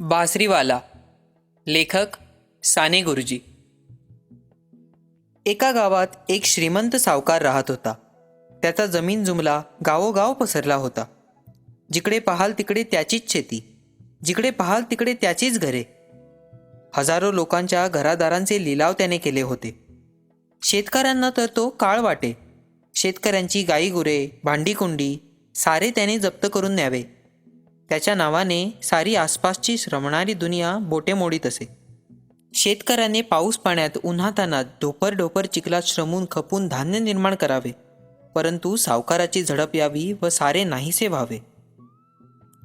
बासरीवाला लेखक साने गुरुजी. एका गावात एक श्रीमंत सावकार राहत होता. त्याचा जमीन जुमला गावोगाव पसरला होता. जिकडे पाहाल तिकडे त्याचीच शेती जिकडे पाहाल तिकडे त्याचीच घरे. हजारो लोकांच्या घरादारांचे लिलाव त्याने केले होते. शेतकऱ्यांना तर तो काळ वाटे. शेतकऱ्यांची गाईगुरे भांडीकुंडी सारे त्याने जप्त करून न्यावे. त्याच्या नावाने सारी आसपासची श्रमणारी दुनिया बोटे मोडीत असे. शेतकऱ्याने पाऊस पाण्यात उन्हातानात डोपर डोपर चिखलात श्रमून खपून धान्य निर्माण करावे. परंतु सावकाराची झडप यावी व सारे नाहीसे व्हावे.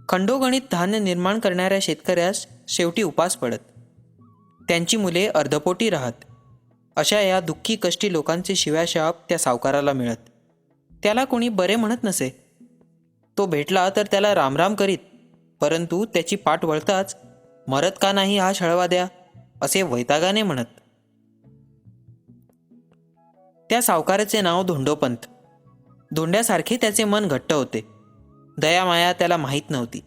खंडोगणित धान्य निर्माण करणाऱ्या शेतकऱ्यास शेवटी उपास पडत. त्यांची मुले अर्धपोटी राहत. अशा या दुःखी कष्टी लोकांचे शिव्याशाप त्या सावकाराला मिळत. त्याला कोणी बरे म्हणत नसे. तो भेटला तर त्याला रामराम करीत. परंतु त्याची पाठ वळताच मरत का नाही हा छळवा द्या असे वैतागाने म्हणत. त्या सावकाराचे नाव धोंडोपंत. धोंड्यासारखे त्याचे मन घट्ट होते. दयामाया त्याला माहीत नव्हती.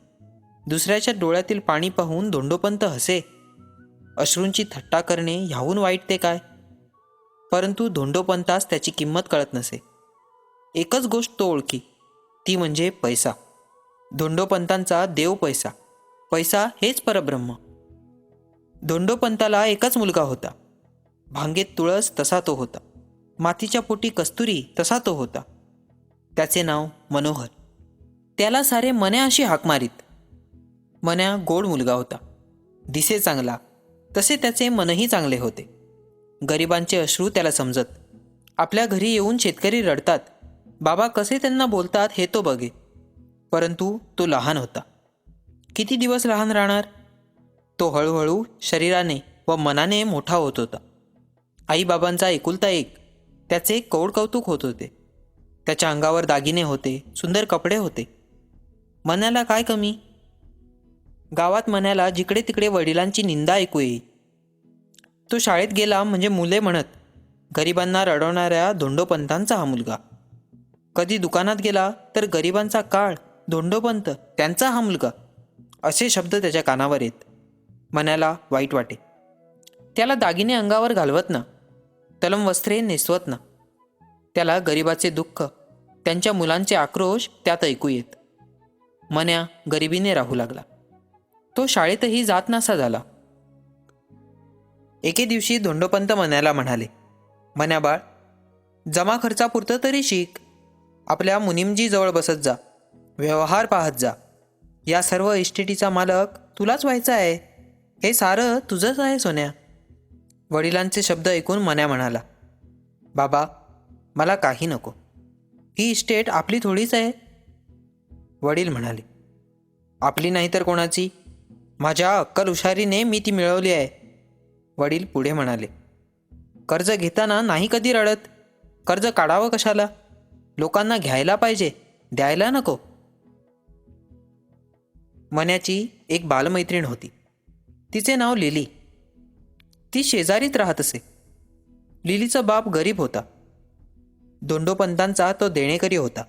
दुसऱ्याच्या डोळ्यातील पाणी पाहून धोंडोपंत हसे. अश्रूंची थट्टा करणे ह्याहून वाईट ते काय? परंतु धोंडोपंतास त्याची किंमत कळत नसे. एकच गोष्ट तो ओळखी ती म्हणजे पैसा. धोंडोपंतांचा देव पैसा. पैसा हेच परब्रह्म. धोंडोपंताला एकच मुलगा होता. भांगेत तुळस तसा तो होता. मातीच्या पोटी कस्तुरी तसा तो होता. त्याचे नाव मनोहर. त्याला सारे मन्या अशी हाक मारीत. मन्या गोड मुलगा होता. दिसे चांगला. तसे त्याचे मनही चांगले होते. गरिबांचे अश्रू त्याला समजत. आपल्या घरी येऊन शेतकरी रडतात. बाबा कसे त्यांना बोलतात हे तो बघे. परंतु तो लहान होता. किती दिवस लहान राहणार? तो हळूहळू शरीराने व मनाने मोठा होत होता. आईबाबांचा एकुलता एक त्याचे कौड कौतुक होत होते. त्याच्या अंगावर दागिने होते सुंदर कपडे होते. मनाला काय कमी? गावात मनाला जिकडे तिकडे वडिलांची निंदा ऐकू येई. तो शाळेत गेला म्हणजे मुले म्हणत गरिबांना रडवणाऱ्या धोंडोपंथांचा हा मुलगा. कधी दुकानात गेला तर गरिबांचा काळ धोंडोपंत त्यांचा हा मुलगा. असे शब्द त्याच्या कानावर येत. मनाला वाईट वाटे. त्याला दागिने अंगावर घालवत ना. तलम वस्त्रे नेसवत ना. त्याला गरिबाचे दुःख त्यांच्या मुलांचे आक्रोश त्यात ऐकू येत. मन्या गरिबीने राहू लागला. तो शाळेतही जात नासा झाला. एके दिवशी धोंडोपंत मन्याला म्हणाले मन्या बाळ जमा खर्चापुरतं तरी शिक. आपल्या मुनिमजी जवळ बसत जा. व्यवहार पाहत जा. या सर्व इस्टेटीचा मालक तुलाच व्हायचा आहे. हे सारं तुझंच आहे सोन्या. वडिलांचे शब्द ऐकून मन्या म्हणाला बाबा मला काही नको. ही इस्टेट आपली थोडीच आहे. वडील म्हणाले आपली नाही तर कोणाची? माझ्या अक्कल हुशारीने मी ती मिळवली आहे. वडील पुढे म्हणाले कर्ज घेताना नाही कधी रडत? कर्ज काढावं कशाला? लोकांना घ्यायला पाहिजे द्यायला नको. मन्याची एक बालमैत्रीण होती. तिचे नाव लिली. ती शेजारीत राहत असे. लिलीचा बाप गरीब होता. दोंडोपंतांचा तो देणेकरी होता.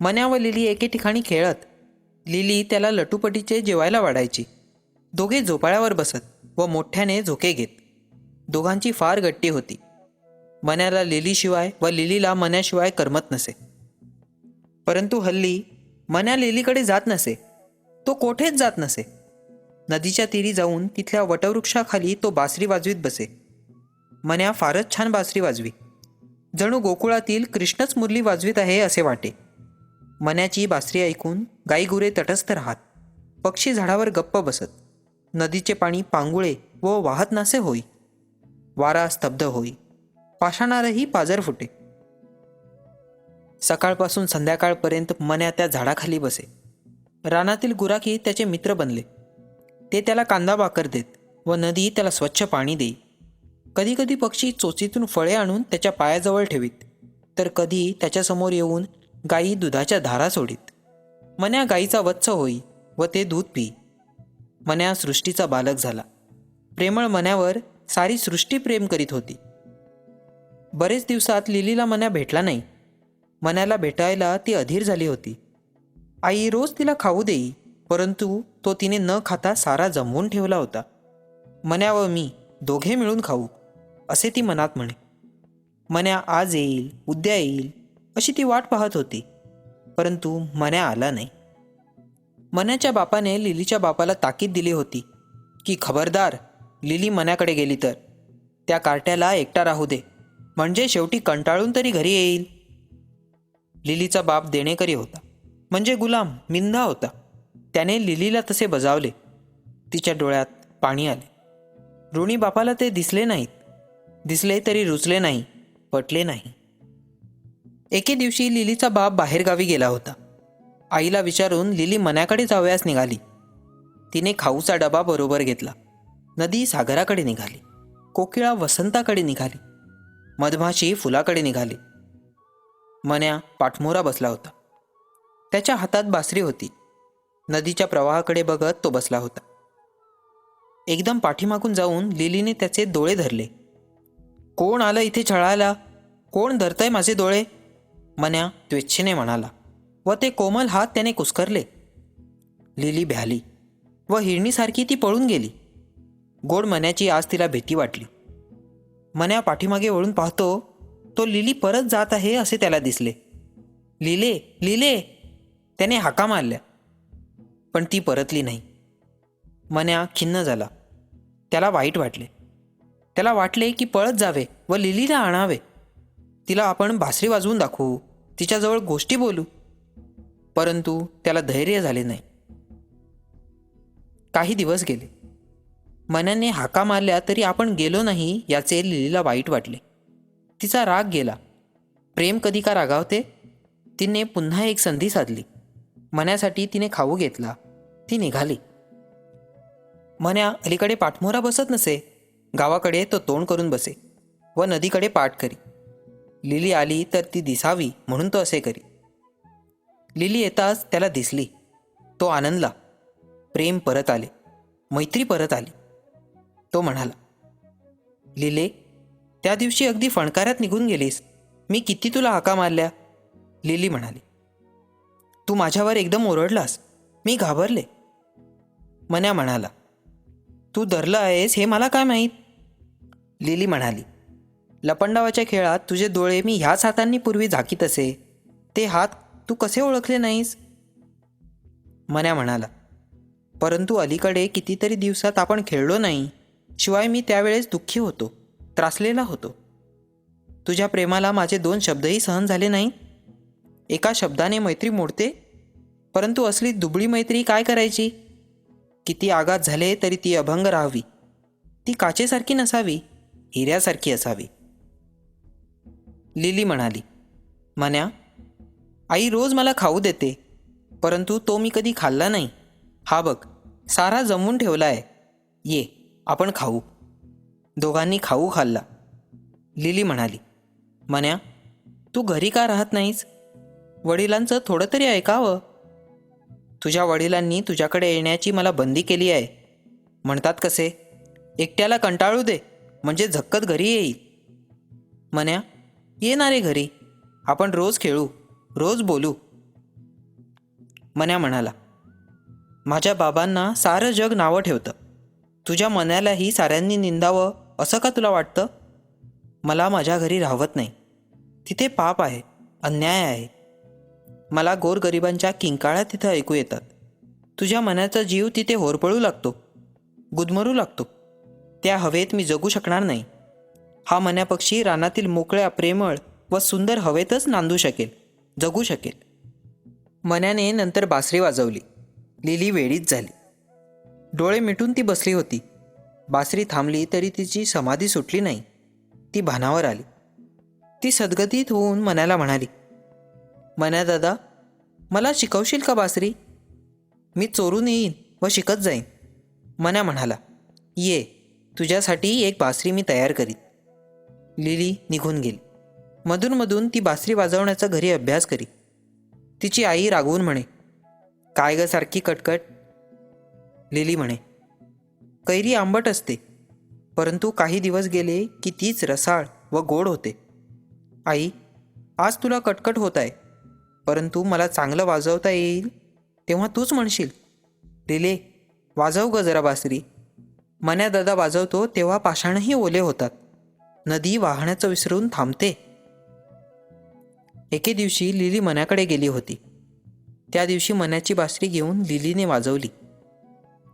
मन्या व लिली एके ठिकाणी खेळत. लिली त्याला लटूपटीचे जेवायला वाढायची. दोघे झोपाळ्यावर बसत व मोठ्याने झोके घेत. दोघांची फार गट्टी होती. मन्याला लिलीशिवाय व लिलीला मन्याशिवाय करमत नसे. परंतु हल्ली मन्या लिलीकडे जात नसे. तो कोठेच जात नसे. नदीच्या तीरी जाऊन तिथल्या वटवृक्षाखाली तो बासरी वाजवीत बसे. मन्या फारच छान बासरी वाजवी. जणू गोकुळातील कृष्णच मुरली वाजवीत आहे असे वाटे. मन्याची बासरी ऐकून गाईगुरे तटस्थ राहत. पक्षी झाडावर गप्प बसत. नदीचे पाणी पांगुळे व वाहत नासे होई. वारा स्तब्ध होई. पाषाणारही पाजर फुटे. सकाळपासून संध्याकाळपर्यंत मन्या त्या झाडाखाली बसे. रानातील गुराखी त्याचे मित्र बनले. ते त्याला कांदा बाकर देत व नदी त्याला स्वच्छ पाणी देई. कधीकधी पक्षी चोचीतून फळे आणून त्याच्या पायाजवळ ठेवीत. तर कधी त्याच्यासमोर येऊन गायी दुधाच्या धारा सोडीत. मन्या गाईचा वत्स होई व ते दूध पी. मन्या सृष्टीचा बालक झाला. प्रेमळ मन्यावर सारी सृष्टी प्रेम करीत होती. बरेच दिवसात लिलीला मन्या भेटला नाही. मन्याला भेटायला ती अधीर झाली होती. आई रोज तिला खाऊ देई परंतु तो तिने न खाता सारा जमवून ठेवला होता. मन्या व मी दोघे मिळून खाऊ असे ती मनात म्हणे. मन्या आज येईल उद्या येईल अशी ती वाट पाहत होती परंतु मन्या आला नाही. मन्याच्या बापाने लिलीच्या बापाला ताकीद दिली होती की खबरदार लिली मन्याकडे गेली तर त्या कार्ट्याला एकटा राहू दे म्हणजे शेवटी कंटाळून तरी घरी येईल. लिलीचा बाप देणेकरी होता. म्हणजे गुलाम मिंधा होता. त्याने लिलीला तसे बजावले. तिच्या डोळ्यात पाणी आले. ऋणी बापाला ते दिसले नाहीत. दिसले तरी रुचले नाही पटले नाही. एके दिवशी लिलीचा बाप बाहेरगावी गेला होता. आईला विचारून लिली मनाकडे जावयास निघाली. तिने खाऊचा डबा बरोबर घेतला. नदी सागराकडे निघाली. कोकिळा वसंताकडे निघाली. मधमाशी फुलाकडे निघाली. मन्या पाठमोरा बसला होता. त्याच्या हातात बासरी होती. नदीच्या प्रवाहाकडे बघत तो बसला होता. एकदम पाठीमागून जाऊन लिलीने त्याचे डोळे धरले. कोण आलं इथे छळायला? कोण धरतंय माझे डोळे? मन्या त्वेच्छेने म्हणाला. व ते कोमल हात त्याने कुस्करले. लिली भ्याली व हिरणीसारखी ती पळून गेली. गोड मन्याची आज तिला भीती वाटली. मन्या पाठीमागे वळून पाहतो तो लिली परत जात आहे असे त्याला दिसले. लिले लिले त्याने हाका मारल्या. पण ती परतली नाही. मन्या खिन्न झाला. त्याला वाईट वाटले. त्याला वाटले की पळत जावे व लिलीला आणावे. तिला आपण बासरी वाजवून दाखवू. तिच्याजवळ गोष्टी बोलू. परंतु त्याला धैर्य झाले नाही. काही दिवस गेले. मनाने हाका मारल्या तरी आपण गेलो नाही याचे लिलीला वाईट वाटले. तिचा राग गेला. प्रेम कधी का रागावते? तिने पुन्हा एक संधी साधली. मन्यासाठी तिने खाऊ घेतला. ती निघाली. मन्या अलीकडे पाठमोरा बसत नसे. गावाकडे तो तोंड करून बसे व नदीकडे पाठ करी. लिली आली तर ती दिसावी म्हणून तो असे करी. लिली येताच त्याला दिसली. तो आनंदला. प्रेम परत आले. मैत्री परत आली. तो म्हणाला लिले त्या दिवशी अगदी फणकाऱ्यात निघून गेलीस. मी किती तुला हाका मारल्या? लिली म्हणाली तू माझ्यावर एकदम ओरडलास. मी घाबरले. मन्या म्हणाला तू धरलं आहेस हे मला काय माहीत? लिली म्हणाली लपंडावाच्या खेळात तुझे डोळे मी ह्याच हातांनी पूर्वी झाकीत असे. ते हात तू कसे ओळखले नाहीस? मन्या म्हणाला परंतु अलीकडे कितीतरी दिवसात आपण खेळलो नाही. शिवाय मी त्यावेळेस दुःखी होतो त्रासलेला होतो. तुझ्या प्रेमाला माझे दोन शब्दही सहन झाले नाहीत. एका शब्दाने मैत्री मोडते? परंतु असली दुबळी मैत्री काय करायची? किती आघात झाले तरी ती अभंग राहावी. ती काचेसारखी नसावी हिऱ्यासारखी असावी. लिली म्हणाली म्हण्या आई रोज मला खाऊ देते परंतु तो मी कधी खाल्ला नाही. हा बघ सारा जमवून ठेवला आहे ये आपण खाऊ. दोघांनी खाऊ खाल्ला. लिली म्हणाली मन्या तू घरी का राहत नाहीस? वडिलांचं थोडं तरी ऐकावं. तुझ्या वडिलांनी तुझ्याकडे येण्याची मला बंदी केली आहे. म्हणतात कसे? एकट्याला कंटाळू दे म्हणजे झक्कत घरी येईल मन्या येणारे घरी. आपण रोज खेळू रोज बोलू. मन्या म्हणाला माझ्या बाबांना सारं जग नावं ठेवतं. तुझ्या मनालाही साऱ्यांनी निंदावं असं का तुला वाटतं? मला माझ्या घरी राहवत नाही. तिथे पाप आहे अन्याय आहे. मला गोरगरिबांच्या किंकाळ्या तिथं ऐकू येतात. तुझ्या मनाचा जीव तिथे होरपळू लागतो. गुदमरू लागतो. त्या हवेत मी जगू शकणार नाही. हा मन्यापक्षी रानातील मोकळ्या प्रेमळ व सुंदर हवेतच नांदू शकेल जगू शकेल. मन्याने नंतर बासरी वाजवली. लिली वेळीच झाली. डोळे मिटून ती बसली होती. बासरी थांबली तरी तिची समाधी सुटली नाही. ती भानावर आली. ती सद्गतीत होऊन मनाला म्हणाली मन्या दादा मला शिकवशील का बासरी? मी चोरून येईन व शिकत जाईन. मन्या म्हणाला ये तुझ्यासाठी एक बासरी मी तयार करीन. लिली निघून गेली. मधूनमधून ती बासरी वाजवण्याचा घरी अभ्यास करी. तिची आई रागवून म्हणे काय ग सारखी कटकट? लिली म्हणे कैरी आंबट असते परंतु काही दिवस गेले की तीच रसाळ व गोड होते. आई आज तुला कटकट होत आहे. परंतु मला चांगलं वाजवता येईल तेव्हा तूच म्हणशील. दिले वाजव ग जरा बासरी. मन्या दादा वाजवतो तेव्हा पाषाणही ओले होतात. नदी वाहण्याचं विसरून थांबते. एके दिवशी लिली मन्याकडे गेली होती. त्या दिवशी मन्याची बासरी घेऊन लिलीने वाजवली.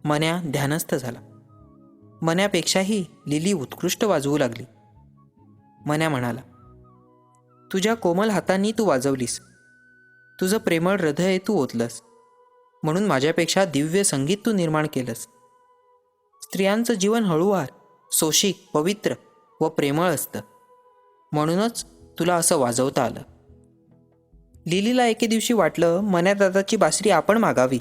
मन्या ध्यानस्थ झाला. मन्यापेक्षाही लिली उत्कृष्ट वाजवू लागली. मन्या म्हणाला तुझ्या कोमल हातांनी तू वाजवलीस. तुझं प्रेमळ हृदय तू ओतलंस. म्हणून माझ्यापेक्षा दिव्य संगीत तू निर्माण केलंस. स्त्रियांचं जीवन हळूवार सोशिक पवित्र व प्रेमळ असतं. म्हणूनच तुला असं वाजवता आलं. लिलीला एके दिवशी वाटलं मन्या दादाची बासरी आपण मागावी.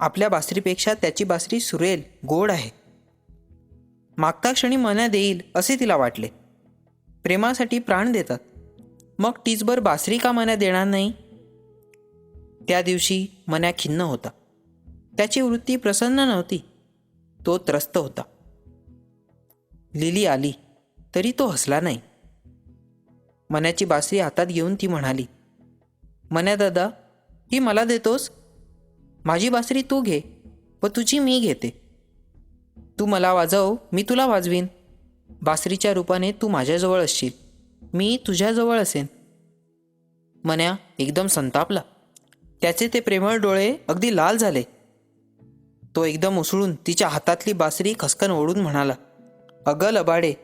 आपल्या बासरीपेक्षा त्याची बासरी सुरेल गोड आहे. मागता क्षणी मन्या देईल असे तिला वाटले. प्रेमासाठी प्राण देतात. मग टीचभर बासरी का मन्या देणार नाही? त्या दिवशी मन्या खिन्न होता. त्याची वृत्ती प्रसन्न नव्हती. तो त्रस्त होता. लिली आली तरी तो हसला नाही. मन्याची बासरी हातात घेऊन ती म्हणाली मन्या दादा ही मला देतोस? माझी बासरी तू घे व तुझी मी घेते. तू मला वाजव मी तुला वाजवीन. बासरीच्या रूपाने तू माझ्याजवळ असशील मी तुझ्याजवळ असेन. मन्या एकदम संतापला. त्याचे ते प्रेमळ डोळे अगदी लाल झाले. तो एकदम उसळून तिच्या हातातली बासरी खसकन ओढून म्हणाला अगं लबाडे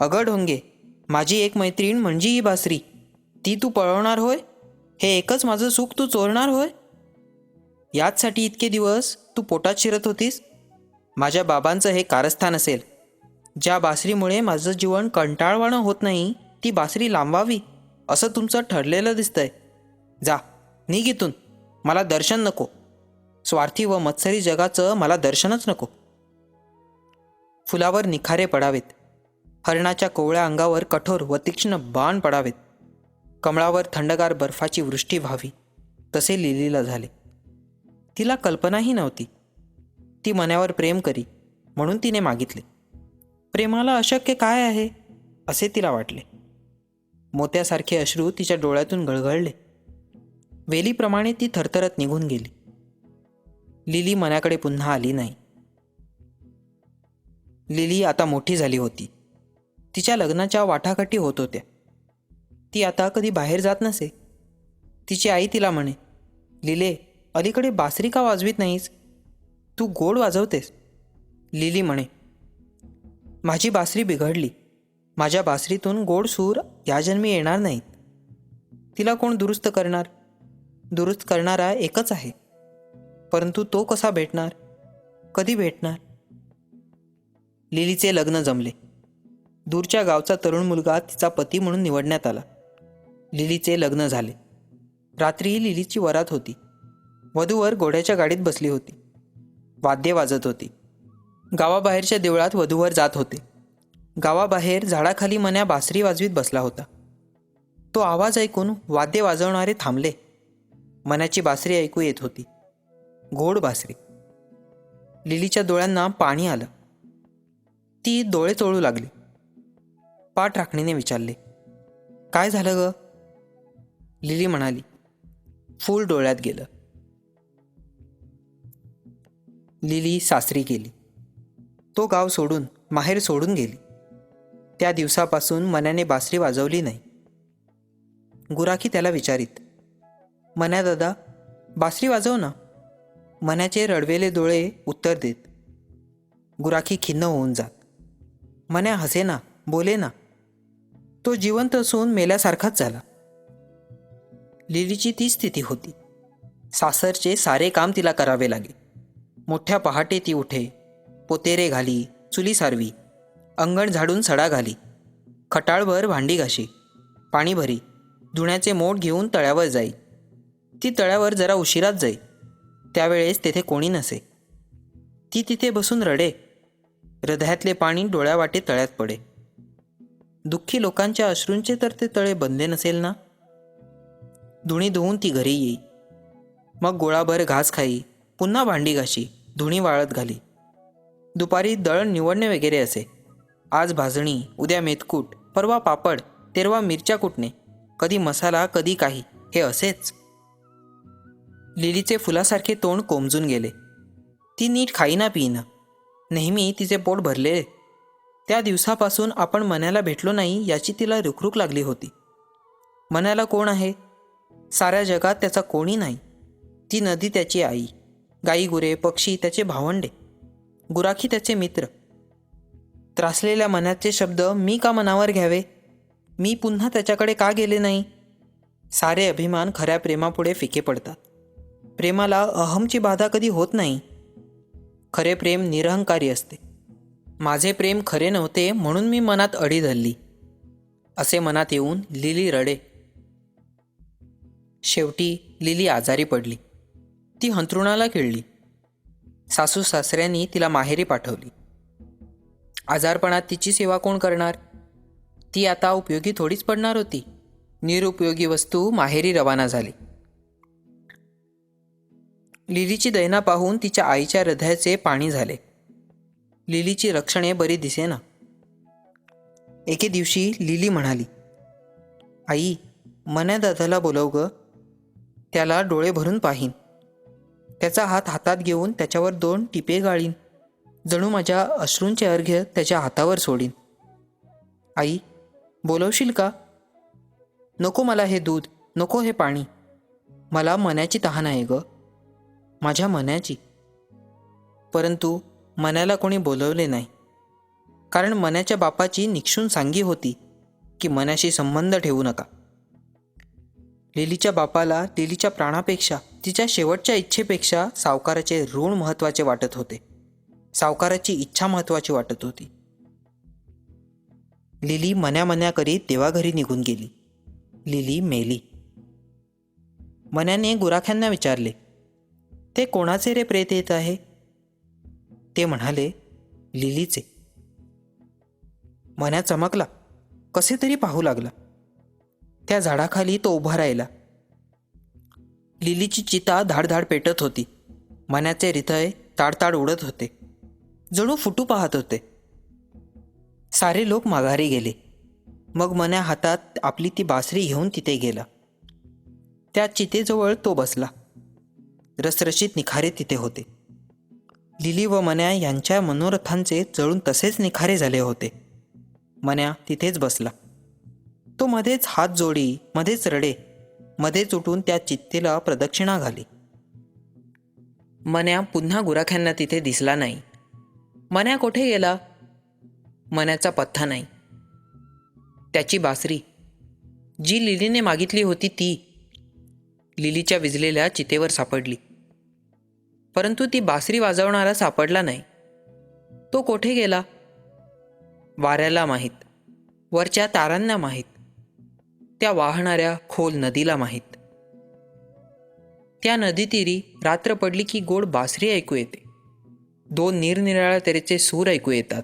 अगं ढोंगे माझी एक मैत्रीण म्हणजे ही बासरी. ती तू पळवणार होय? हे एकच माझं सुख तू चोरणार होय? याचसाठी इतके दिवस तू पोटात शिरत होतीस? माझ्या बाबांचं हे कारस्थान असेल. ज्या बासरीमुळे माझं जीवन कंटाळवाणं होत नाही ती बासरी लांबवावी असं तुमचं ठरलेलं दिसतंय. जा निघितून मला दर्शन नको. स्वार्थी व मत्सरी जगाचं मला दर्शनच नको. फुलावर निखारे पडावेत. हरणाच्या कोवळ्या अंगावर कठोर व तीक्ष्ण बाण पडावेत. कमळावर थंडगार बर्फाची वृष्टी व्हावी. तसे लिलीला झाले. तिला कल्पनाही नव्हती. ती मनावर प्रेम करी म्हणून तिने मागितले. प्रेमाला अशक्य काय आहे? असे तिला वाटले. मोत्यासारखे अश्रू तिच्या डोळ्यातून गळगळले. वेलीप्रमाणे ती थरथरत निघून गेली. लिली मनाकडे पुन्हा आली नाही. लिली आता मोठी झाली होती. तिच्या लग्नाच्या वाटाघाटी होत होत्या. ती आता कधी बाहेर जात नसे. तिची आई तिला म्हणे लिले अलीकडे बासरी का वाजवीत नाहीस? तू गोड वाजवतेस. लिली म्हणे माझी बासरी बिघडली. माझ्या बासरीतून गोड सूर या जन्मी येणार नाहीत. तिला कोण दुरुस्त करणार? दुरुस्त करणारा एकच आहे. परंतु तो कसा भेटणार? कधी भेटणार? लिलीचे लग्न जमले. दूरच्या गावचा तरुण मुलगा तिचा पती म्हणून निवडण्यात आला. लिलीचे लग्न झाले. रात्री लिलीची वरात होती. वधूवर घोड्याच्या गाडीत बसली होती. वाद्य वाजत होती. गावाबाहेरच्या देवळात वधूवर जात होते. गावाबाहेर झाडाखाली मन्या बासरी वाजवीत बसला होता. तो आवाज ऐकून वाद्य वाजवणारे थांबले. मनाची बासरी ऐकू येत होती. गोड बासरी. लिलीच्या डोळ्यांना पाणी आलं. ती डोळे चोळू लागली. पाठ राखणीने विचारले काय झालं ग? लिली म्हणाली फूल डोळ्यात गेलं. लिली सासरी गेली. तो गाव सोडून माहेर सोडून गेली. त्या दिवसापासून मनाने बासरी वाजवली नाही. गुराखी त्याला विचारित मन्या दादा बासरी वाजव ना. मन्याचे रडवेले डोळे उत्तर देत. गुराखी खिन्न होऊन जात. मन्या हसे ना बोले ना. तो जिवंत असून मेल्यासारखाच झाला. लिलीची ती स्थिती होती. सासरचे सारे काम तिला करावे लागे. मोठ्या पहाटे ती उठे पोतेरे घाली चुली सारवी अंगण झाडून सडा घाली खटाळभर भांडी घाशी पाणी भरी धुण्याचे मोठ घेऊन तळ्यावर जाई. ती तळ्यावर जरा उशिरात जाई. त्यावेळेस तेथे कोणी नसे. ती तिथे बसून रडे. हृदयातले पाणी डोळ्यावाटे तळ्यात पडे. दुःखी लोकांच्या अश्रूंचे तर ते तळे बनले नसेल ना? धुणी धुवून ती घरी येई. मग गोळाभर घास खाई पुन्हा भांडी घाशी धुणी वाळत घाली. दुपारी दळण निवडणे वगैरे असे. आज भाजणी उद्या मेतकूट परवा पापड तेरवा मिरच्या कुटणे. कधी मसाला कधी काही हे असेच. लिलीचे फुलासारखे तोंड कोमजून गेले. ती नीट खाईना पिईना. नेहमी तिचे पोट भरले त्या दिवसापासून आपण मनाला भेटलो नाही याची तिला रुखरुख लागली होती. मनाला कोण आहे? साऱ्या जगात त्याचा कोणी नाही. ती नदी त्याची आई गाई गुरे पक्षी त्याचे भावंडे गुराखी त्याचे मित्र. त्रासलेल्या मनाचे शब्द मी का मनावर घ्यावे? मी पुन्हा त्याच्याकडे का गेले नाही? सारे अभिमान खऱ्या प्रेमापुढे फिके पडतात. प्रेमाला अहमची बाधा कधी होत नाही. खरे प्रेम निरहंकारी असते. माझे प्रेम खरे नव्हते म्हणून मी मनात अडी धरली. असे मनात येऊन लिली रडे. शेवटी लिली आजारी पडली. ती हंतरुणाला खिळली. सासू सासऱ्यांनी तिला माहेरी पाठवली. आजारपणात तिची सेवा कोण करणार? ती आता उपयोगी थोडीच पडणार होती. निरुपयोगी वस्तू माहेरी रवाना झाली. लिलीची दैना पाहून तिच्या आईच्या हृदयाचे पाणी झाले. लिलीची रक्षणे बरी दिसेना. एके दिवशी लिली म्हणाली आई मन्या दादाला बोलव ग. त्याला डोळे भरून पाहीन. त्याचा हात हातात घेऊन त्याच्यावर दोन टिपे गाळीन. जणू माझ्या अश्रूंचे अर्घ्य त्याच्या हातावर सोडीन. आई बोलवशील का? नको मला हे दूध नको हे पाणी. मला मनाची तहान आहे ग. माझ्या मनाची. परंतु मनाला कोणी बोलवले नाही. कारण मनाच्या बापाची निक्षून सांगी होती की मनाशी संबंध ठेवू नका. लिलीच्या बापाला लिलीच्या प्राणापेक्षा तिच्या शेवटच्या इच्छेपेक्षा सावकाराचे ऋण महत्त्वाचे वाटत होते. सावकाराची इच्छा महत्त्वाची वाटत होती. लिली मन्या मन्या करीत देवाघरी निघून गेली. लिली मेली. मन्याने गुराख्यांना विचारले ते कोणाचे रे प्रेत येत आहे? ते म्हणाले लिलीचे. मन्या चमकला. कसे तरी पाहू लागला. त्या झाडाखाली तो उभा राहिला. लिलीची चिता धाडधाड पेटत होती. मन्याचे हृदय ताडताड उडत होते. जणू फुटू पाहत होते. सारे लोक माघारी गेले. मग मन्या हातात आपली ती बासरी घेऊन तिथे गेला. त्या चितेजवळ तो बसला. रसरशीत निखारे तिथे होते. लिली व मन्या यांच्या मनोरथांचे जळून तसेच निखारे झाले होते. मन्या तिथेच बसला. तो मध्येच हात जोडी मध्येच रडे मध्येच उठून त्या चित्तेला प्रदक्षिणा घाली. मन्या पुन्हा गुराख्यांना तिथे दिसला नाही. मन्या कोठे गेला? मन्याचा पत्ता नाही. त्याची बासरी. जी लिलीने मागितली होती ती. लिलीच्या विजलेल्या चितेवर सापडली. परंतु ती बासरी वाजवणारा सापडला नाही. तो कोठे गेला? वाऱ्याला माहीत. वरच्या तारांना माहीत. त्या वाहणाऱ्या खोल नदीला माहीत. त्या नदीतीरी रात्र पडली की गोड बासरी ऐकू येते. दोन निरनिराळ्या तऱ्हेचे सूर ऐकू येतात.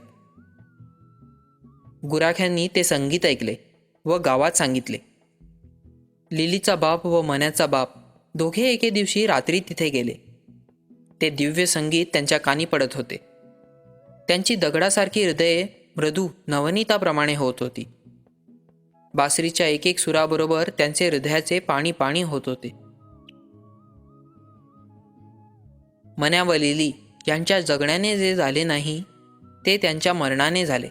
गुराख्यांनी ते संगीत ऐकले व गावात सांगितले. लिलीचा बाप व मन्याचा बाप दोघे एके दिवशी रात्री तिथे गेले. ते दिव्य संगीत त्यांच्या कानी पडत होते. त्यांची दगडासारखी हृदये मृदू नवनीताप्रमाणे होत होती. बासरीच्या एक एक सुराबरोबर त्यांचे हृदयाचे पाणी पाणी होत होते. मन्या यांच्या जगण्याने जे झाले नाही ते त्यांच्या मरणाने झाले.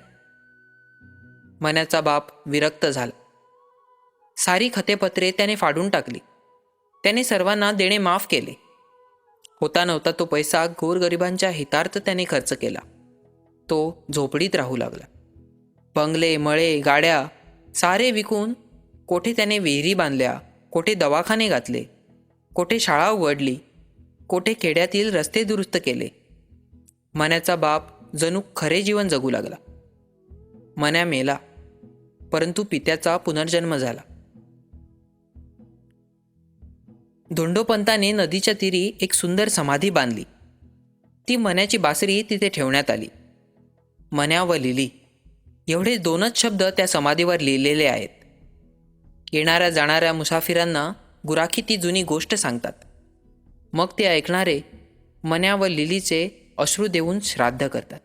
मन्याचा बाप विरक्त झाला. सारी खतेपत्रे त्याने फाडून टाकली. त्याने सर्वांना देणे माफ केले. होता नव्हता तो पैसा गोरगरिबांच्या हितार्थ त्याने खर्च केला. तो झोपडीत राहू लागला. बंगले मळे गाड्या सारे विकून कोठे त्याने विहिरी बांधल्या कोठे दवाखाने घातले कोठे शाळा उघडली कोठे खेड्यातील रस्ते दुरुस्त केले. मन्याचा बाप जणू खरे जीवन जगू लागला. मन्या मेला परंतु पित्याचा पुनर्जन्म झाला. धोंडोपंताने नदीच्या तीरी एक सुंदर समाधी बांधली. ती मन्याची बासरी तिथे ठेवण्यात आली. मन्या व लिली एवढे दोनच शब्द त्या समाधीवर लिहिलेले आहेत. येणाऱ्या जाणाऱ्या मुसाफिरांना गुराखी ती जुनी गोष्ट सांगतात. मग ते ऐकणारे मन्या व लिलीचे अश्रू देऊन श्राद्ध करतात.